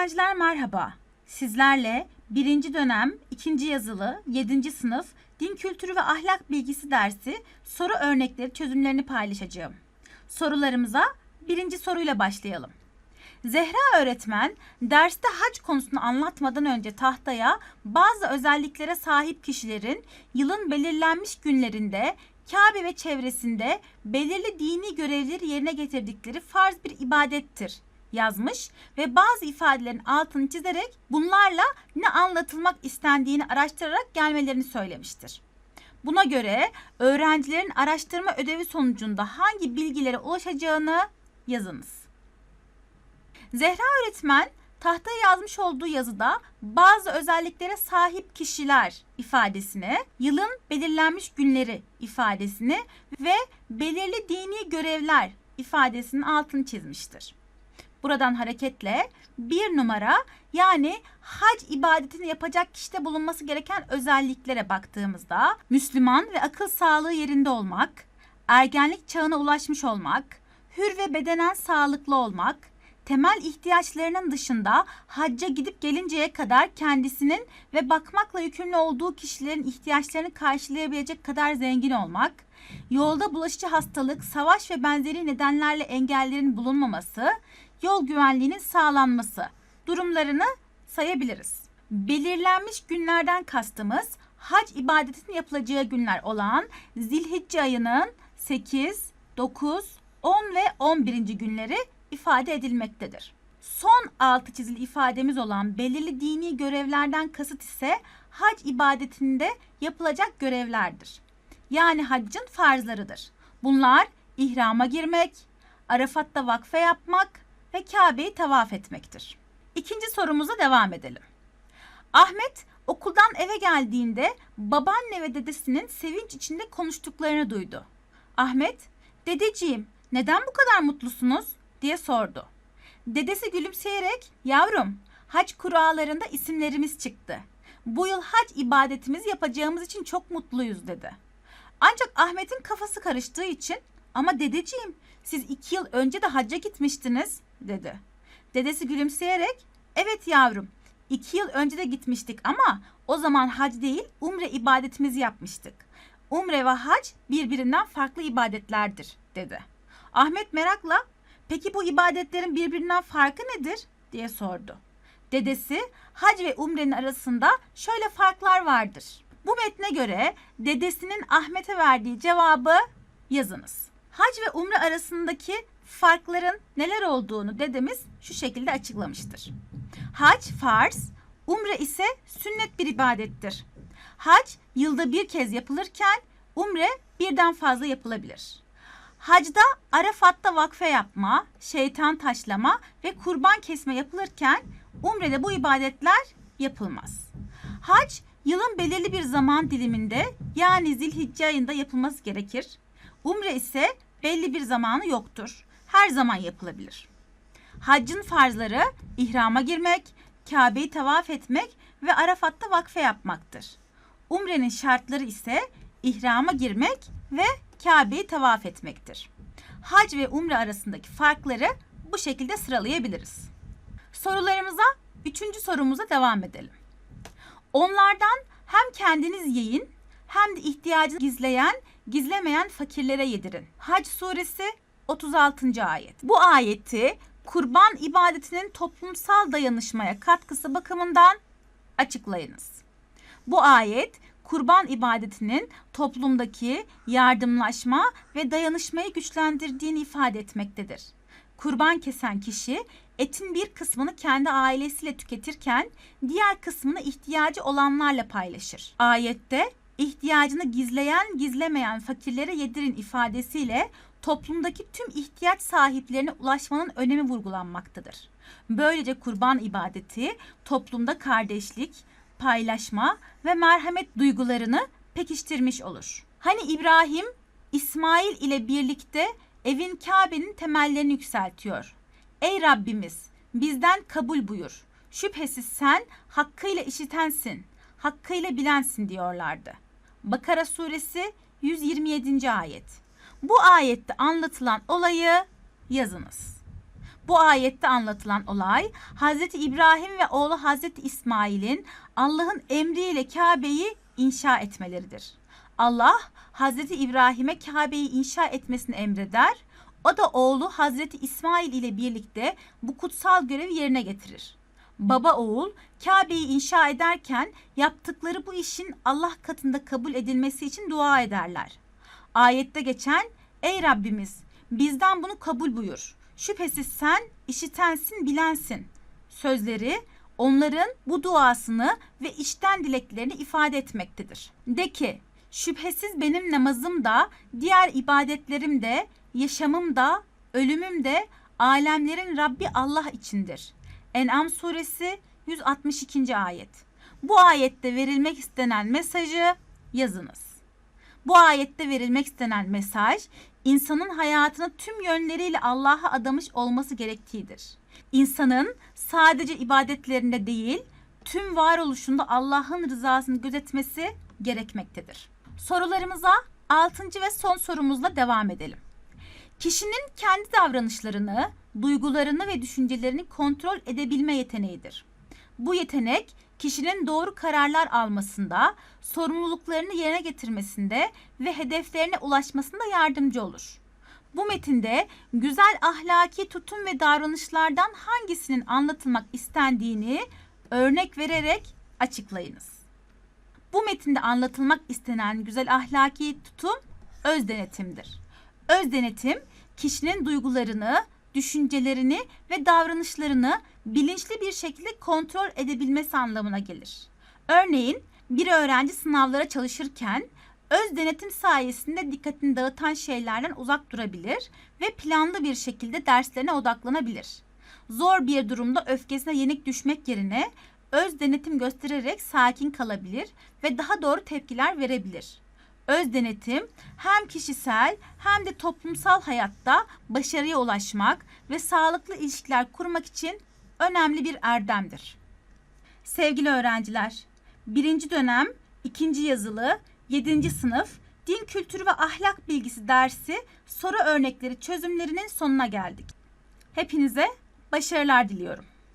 Öğrenciler merhaba. Sizlerle birinci dönem ikinci yazılı 7. sınıf din kültürü ve ahlak bilgisi dersi soru örnekleri çözümlerini paylaşacağım. Sorularımıza birinci soruyla başlayalım. Zehra öğretmen derste hac konusunu anlatmadan önce tahtaya bazı özelliklere sahip kişilerin yılın belirlenmiş günlerinde Kabe ve çevresinde belirli dini görevleri yerine getirdikleri farz bir ibadettir yazmış ve bazı ifadelerin altını çizerek bunlarla ne anlatılmak istendiğini araştırarak gelmelerini söylemiştir. Buna göre öğrencilerin araştırma ödevi sonucunda hangi bilgilere ulaşacağını yazınız. Zehra öğretmen tahtaya yazmış olduğu yazıda bazı özelliklere sahip kişiler ifadesini, yılın belirlenmiş günleri ifadesini ve belirli dini görevler ifadesinin altını çizmiştir. Buradan hareketle bir numara yani hac ibadetini yapacak kişide bulunması gereken özelliklere baktığımızda Müslüman ve akıl sağlığı yerinde olmak, ergenlik çağına ulaşmış olmak, hür ve bedenen sağlıklı olmak, temel ihtiyaçlarının dışında hacca gidip gelinceye kadar kendisinin ve bakmakla yükümlü olduğu kişilerin ihtiyaçlarını karşılayabilecek kadar zengin olmak, yolda bulaşıcı hastalık, savaş ve benzeri nedenlerle engellerin bulunmaması, yol güvenliğinin sağlanması durumlarını sayabiliriz. Belirlenmiş günlerden kastımız hac ibadetinin yapılacağı günler olan Zilhicce ayının 8, 9, 10 ve 11. günleri ifade edilmektedir. Son altı çizili ifademiz olan belirli dini görevlerden kasıt ise hac ibadetinde yapılacak görevlerdir. Yani haccın farzlarıdır. Bunlar ihrama girmek, Arafat'ta vakfe yapmak ve Kabe'yi tavaf etmektir. İkinci sorumuza devam edelim. Ahmet okuldan eve geldiğinde babaanne ve dedesinin sevinç içinde konuştuklarını duydu. Ahmet, dedeciğim neden bu kadar mutlusunuz diye sordu. Dedesi gülümseyerek yavrum hac kurallarında isimlerimiz çıktı. Bu yıl hac ibadetimizi yapacağımız için çok mutluyuz dedi. Ancak Ahmet'in kafası karıştığı için ama dedeciğim siz iki yıl önce de hacca gitmiştiniz dedi. Dedesi gülümseyerek evet yavrum iki yıl önce de gitmiştik ama o zaman hac değil umre ibadetimizi yapmıştık. Umre ve hac birbirinden farklı ibadetlerdir dedi. Ahmet merakla peki bu ibadetlerin birbirinden farkı nedir diye sordu. Dedesi hac ve umrenin arasında şöyle farklar vardır. Bu metne göre dedesinin Ahmet'e verdiği cevabı yazınız. Hac ve umre arasındaki farkların neler olduğunu dedemiz şu şekilde açıklamıştır. Hac farz, umre ise sünnet bir ibadettir. Hac yılda bir kez yapılırken umre birden fazla yapılabilir. Hacda Arafat'ta vakfe yapma, şeytan taşlama ve kurban kesme yapılırken umrede bu ibadetler yapılmaz. Hac yılın belirli bir zaman diliminde yani zilhicce ayında yapılması gerekir. Umre ise belli bir zamanı yoktur. Her zaman yapılabilir. Haccın farzları ihrama girmek, Kabe'yi tavaf etmek ve Arafat'ta vakfe yapmaktır. Umrenin şartları ise ihrama girmek ve Kabe'yi tavaf etmektir. Hac ve umre arasındaki farkları bu şekilde sıralayabiliriz. Sorularımıza üçüncü sorumuza devam edelim. Onlardan hem kendiniz yiyin hem de ihtiyacı gizleyen, gizlemeyen fakirlere yedirin. Hac suresi 36. ayet. Bu ayeti kurban ibadetinin toplumsal dayanışmaya katkısı bakımından açıklayınız. Bu ayet kurban ibadetinin toplumdaki yardımlaşma ve dayanışmayı güçlendirdiğini ifade etmektedir. Kurban kesen kişi etin bir kısmını kendi ailesiyle tüketirken diğer kısmını ihtiyacı olanlarla paylaşır. Ayette ihtiyacını gizleyen gizlemeyen fakirlere yedirin ifadesiyle toplumdaki tüm ihtiyaç sahiplerine ulaşmanın önemi vurgulanmaktadır. Böylece kurban ibadeti toplumda kardeşlik, paylaşma ve merhamet duygularını pekiştirmiş olur. Hani İbrahim İsmail ile birlikte evin Kabe'nin temellerini yükseltiyor. Ey Rabbimiz bizden kabul buyur. Şüphesiz sen hakkıyla işitensin, hakkıyla bilensin diyorlardı. Bakara suresi 127. ayet. Bu ayette anlatılan olayı yazınız. Bu ayette anlatılan olay Hazreti İbrahim ve oğlu Hazreti İsmail'in Allah'ın emriyle Kabe'yi inşa etmeleridir. Allah Hazreti İbrahim'e Kabe'yi inşa etmesini emreder. O da oğlu Hazreti İsmail ile birlikte bu kutsal görevi yerine getirir. Baba oğul Kabe'yi inşa ederken yaptıkları bu işin Allah katında kabul edilmesi için dua ederler. Ayette geçen ey Rabbimiz bizden bunu kabul buyur. Şüphesiz sen işitensin bilensin. Sözleri onların bu duasını ve içten dileklerini ifade etmektedir. De ki şüphesiz benim namazım da diğer ibadetlerim de yaşamım da ölümüm de alemlerin Rabbi Allah içindir. En'am suresi 162. ayet. Bu ayette verilmek istenen mesajı yazınız. Bu ayette verilmek istenen mesaj insanın hayatını tüm yönleriyle Allah'a adamış olması gerektiğidir. İnsanın sadece ibadetlerinde değil, tüm varoluşunda Allah'ın rızasını gözetmesi gerekmektedir. Sorularımıza 6. ve son sorumuzla devam edelim. Kişinin kendi davranışlarını, duygularını ve düşüncelerini kontrol edebilme yeteneğidir. Bu yetenek kişinin doğru kararlar almasında, sorumluluklarını yerine getirmesinde ve hedeflerine ulaşmasında yardımcı olur. Bu metinde güzel ahlaki tutum ve davranışlardan hangisinin anlatılmak istendiğini örnek vererek açıklayınız. Bu metinde anlatılmak istenen güzel ahlaki tutum öz denetimdir. Öz denetim kişinin duygularını, düşüncelerini ve davranışlarını bilinçli bir şekilde kontrol edebilmesi anlamına gelir. Örneğin bir öğrenci sınavlara çalışırken öz denetim sayesinde dikkatini dağıtan şeylerden uzak durabilir ve planlı bir şekilde derslerine odaklanabilir. Zor bir durumda öfkesine yenik düşmek yerine öz denetim göstererek sakin kalabilir ve daha doğru tepkiler verebilir. Öz denetim hem kişisel hem de toplumsal hayatta başarıya ulaşmak ve sağlıklı ilişkiler kurmak için önemli bir erdemdir. Sevgili öğrenciler, birinci dönem ikinci yazılı 7. sınıf din kültürü ve ahlak bilgisi dersi soru örnekleri çözümlerinin sonuna geldik. Hepinize başarılar diliyorum.